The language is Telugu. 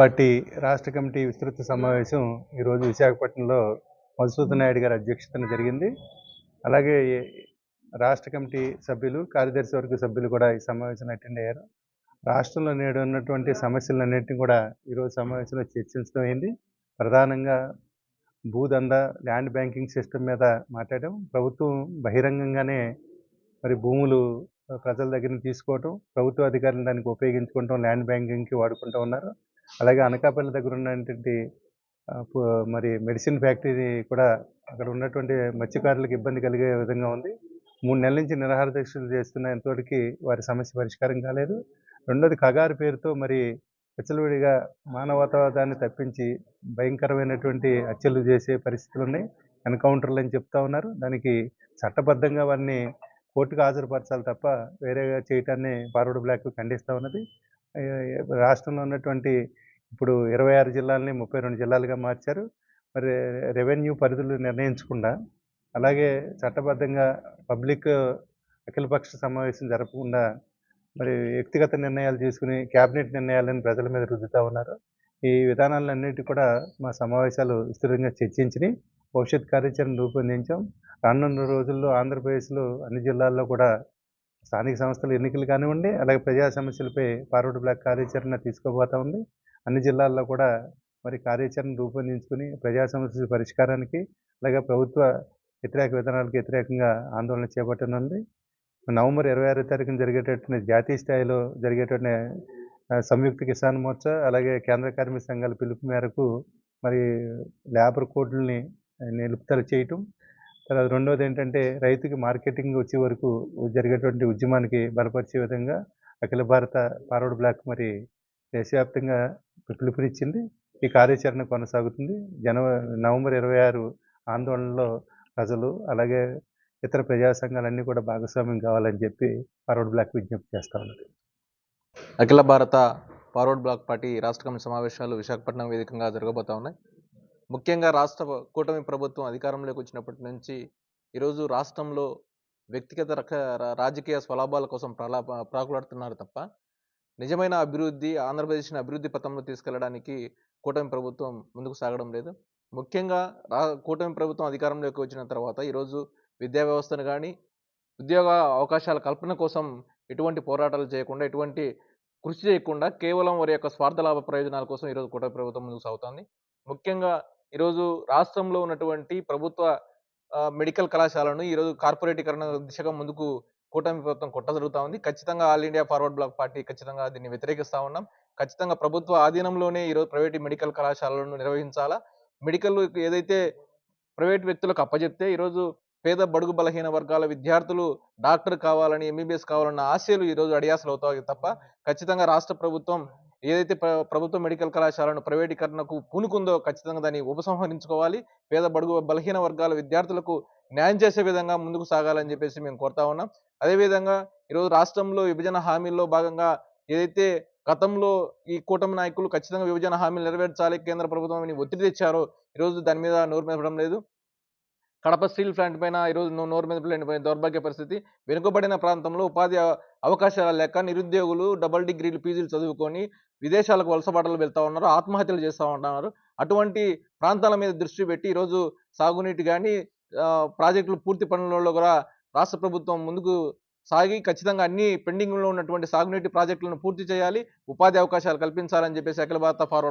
పార్టీ రాష్ట్ర కమిటీ విస్తృత సమావేశం ఈరోజు విశాఖపట్నంలో మధుసూదన్ నాయుడు గారి అధ్యక్షతన జరిగింది. అలాగే రాష్ట్ర కమిటీ సభ్యులు కార్యదర్శి వర్గ సభ్యులు కూడా ఈ సమావేశం అటెండ్ అయ్యారు. రాష్ట్రంలో నేడు ఉన్నటువంటి సమస్యలన్నింటినీ కూడా ఈరోజు సమావేశంలో చర్చించడం అయింది. ప్రధానంగా భూదంద ల్యాండ్ బ్యాంకింగ్ సిస్టమ్ మీద మాట్లాడాం. ప్రభుత్వం బహిరంగంగానే మరి భూములు ప్రజల దగ్గర తీసుకోవటం ప్రభుత్వ అధికారులు దానికి ఉపయోగించుకుంటాం ల్యాండ్ బ్యాంకింగ్కి వాడుకుంటూ ఉన్నారు. అలాగే అనకాపల్లి దగ్గర ఉన్నటువంటి మరి మెడిసిన్ ఫ్యాక్టరీ కూడా అక్కడ ఉన్నటువంటి మత్స్యకారులకు ఇబ్బంది కలిగే విధంగా ఉంది. మూడు నెలల నుంచి నిరాహార దీక్షలు చేస్తున్న ఎంతవరకు వారి సమస్య పరిష్కారం కాలేదు. రెండోది కగారు పేరుతో మరి విచ్చలవిడిగా మానవతావాదాన్ని తప్పించి భయంకరమైనటువంటి హత్యలు చేసే పరిస్థితులు ఉన్నాయి. ఎన్కౌంటర్లు అని చెప్తా ఉన్నారు. దానికి చట్టబద్ధంగా వారిని కోర్టుకు హాజరుపరచాలి తప్ప వేరేగా చేయటాన్ని ఫార్వర్డ్ బ్లాక్ ఖండిస్తూ ఉన్నది. రాష్ట్రంలో ఉన్నటువంటి ఇప్పుడు ఇరవై ఆరు జిల్లాలని ముప్పై రెండు జిల్లాలుగా మార్చారు. మరి రెవెన్యూ పరిధులు నిర్ణయించకుండా అలాగే చట్టబద్ధంగా పబ్లిక్ అఖిలపక్ష సమావేశం జరపకుండా మరి వ్యక్తిగత నిర్ణయాలు తీసుకుని క్యాబినెట్ నిర్ణయాలను ప్రజల మీద రుద్దుతూ ఉన్నారు. ఈ విధానాలన్నిటి కూడా మా సమావేశాలు విస్తృతంగా చర్చించి భవిష్యత్ కార్యాచరణ రూపొందించాం. రానున్న రోజుల్లో ఆంధ్రప్రదేశ్లో అన్ని జిల్లాల్లో కూడా స్థానిక సంస్థల ఎన్నికలు కానివ్వండి అలాగే ప్రజా సమస్యలపై ఫార్వర్డ్ బ్లాక్ కార్యాచరణ తీసుకోబోతా ఉంది. అన్ని జిల్లాల్లో కూడా మరి కార్యాచరణ రూపొందించుకుని ప్రజా సమస్యల పరిష్కారానికి అలాగే ప్రభుత్వ వ్యతిరేక విధానాలకు వ్యతిరేకంగా ఆందోళన చేపట్టనుంది. నవంబర్ ఇరవై ఆరో తారీఖున జరిగేటటువంటి జాతీయ స్థాయిలో జరిగేటువంటి సంయుక్త కిసాన్ మోర్చా అలాగే కేంద్ర కార్మిక సంఘాల పిలుపు మేరకు మరి లేబర్ కోడ్లని నిలుపుదల చేయటం తర్వాత రెండవది ఏంటంటే రైతుకి మార్కెటింగ్ వచ్చే వరకు జరిగేటువంటి ఉద్యమానికి బలపరిచే విధంగా అఖిల భారత ఫార్వర్డ్ బ్లాక్ మరి దేశవ్యాప్తంగా పిలుపునిచ్చింది. ఈ కార్యాచరణ కొనసాగుతుంది. జనవరి నవంబర్ ఇరవై ఆరు ఆందోళనలో ప్రజలు అలాగే ఇతర ప్రజా సంఘాలన్నీ కూడా భాగస్వామ్యం కావాలని చెప్పి ఫార్వర్డ్ బ్లాక్ విజ్ఞప్తి చేస్తా ఉన్నది Akhila Bharata forward bloc party రాష్ట్ర కమిటీ సమావేశాలు విశాఖపట్నం వేదికగా జరగబోతా ఉన్నాయి. ముఖ్యంగా రాష్ట్ర కూటమి ప్రభుత్వం అధికారంలోకి వచ్చినప్పటి నుంచి ఈరోజు రాష్ట్రంలో వ్యక్తిగత రక రాజకీయ స్వలాభాల కోసం ప్రలా ప్రాకులాడుతున్నారు తప్ప నిజమైన అభివృద్ధి ఆంధ్రప్రదేశ్ని అభివృద్ధి పథంలో తీసుకెళ్ళడానికి కూటమి ప్రభుత్వం ముందుకు సాగడం లేదు. ముఖ్యంగా రా కూటమి ప్రభుత్వం అధికారంలోకి వచ్చిన తర్వాత ఈరోజు విద్యా వ్యవస్థను కానీ ఉద్యోగ అవకాశాల కల్పన కోసం ఎటువంటి పోరాటాలు చేయకుండా ఎటువంటి కృషి చేయకుండా కేవలం వారి యొక్క స్వార్థ లాభ ప్రయోజనాల కోసం ఈరోజు కూటమి ప్రభుత్వం ముందుకు సాగుతోంది. ముఖ్యంగా ఈరోజు రాష్ట్రంలో ఉన్నటువంటి ప్రభుత్వ మెడికల్ కళాశాలను ఈరోజు కార్పొరేటీకరణ దిశగా ముందుకు కూటమి ప్రభుత్వం కొట్ట జరుగుతూ ఉంది. ఖచ్చితంగా all India forward bloc party ఖచ్చితంగా దీన్ని వ్యతిరేకిస్తా ఉన్నాం. ఖచ్చితంగా ప్రభుత్వ ఆధీనంలోనే ఈరోజు ప్రైవేట్ మెడికల్ కళాశాలను నిర్వహించాలా? మెడికల్ ఏదైతే ప్రైవేట్ వ్యక్తులకు అప్పజెప్తే ఈరోజు పేద బడుగు బలహీన వర్గాల విద్యార్థులు డాక్టర్ కావాలని ఎంబీబీఎస్ కావాలన్న ఆశలు ఈరోజు అడియాసలు అవుతాయి తప్ప ఖచ్చితంగా రాష్ట్ర ప్రభుత్వం ఏదైతే ప్ర- ప్రభుత్వ మెడికల్ కళాశాలను ప్రైవేటీకరణకు పూనుకుందో ఖచ్చితంగా దాన్ని ఉపసంహరించుకోవాలి. పేద బడుగు బలహీన వర్గాల విద్యార్థులకు న్యాయం చేసే విధంగా ముందుకు సాగాలని చెప్పేసి మేము కోరుతా ఉన్నాం. అదేవిధంగా ఈరోజు రాష్ట్రంలో విభజన హామీల్లో భాగంగా ఏదైతే గతంలో ఈ కూటమి నాయకులు ఖచ్చితంగా విభజన హామీలు నెరవేర్చాలి కేంద్ర ప్రభుత్వం అని ఒత్తిడి తెచ్చారో ఈరోజు దాని మీద నోరు మెదపడం లేదు. కడప స్టీల్ ప్లాంట్ పైన ఈరోజు నోరు మీద ఎండిపోయిన దౌర్భాగ్య పరిస్థితి. వెనుకబడిన ప్రాంతంలో ఉపాధి అవకాశాలు లేక నిరుద్యోగులు డబుల్ డిగ్రీలు పీజీలు చదువుకొని విదేశాలకు వలసబాటలు వెళ్తూ ఉన్నారు ఆత్మహత్యలు చేస్తూ ఉంటున్నారు. అటువంటి ప్రాంతాల మీద దృష్టి పెట్టి ఈరోజు సాగునీటి కానీ ప్రాజెక్టులు పూర్తి పనులలో కూడా రాష్ట్ర ప్రభుత్వం ముందుకు సాగి ఖచ్చితంగా అన్ని పెండింగ్లో ఉన్నటువంటి సాగునీటి ప్రాజెక్టులను పూర్తి చేయాలి ఉపాధి అవకాశాలు కల్పించాలని చెప్పేసి అఖిల భారత ఫార్వర్డ్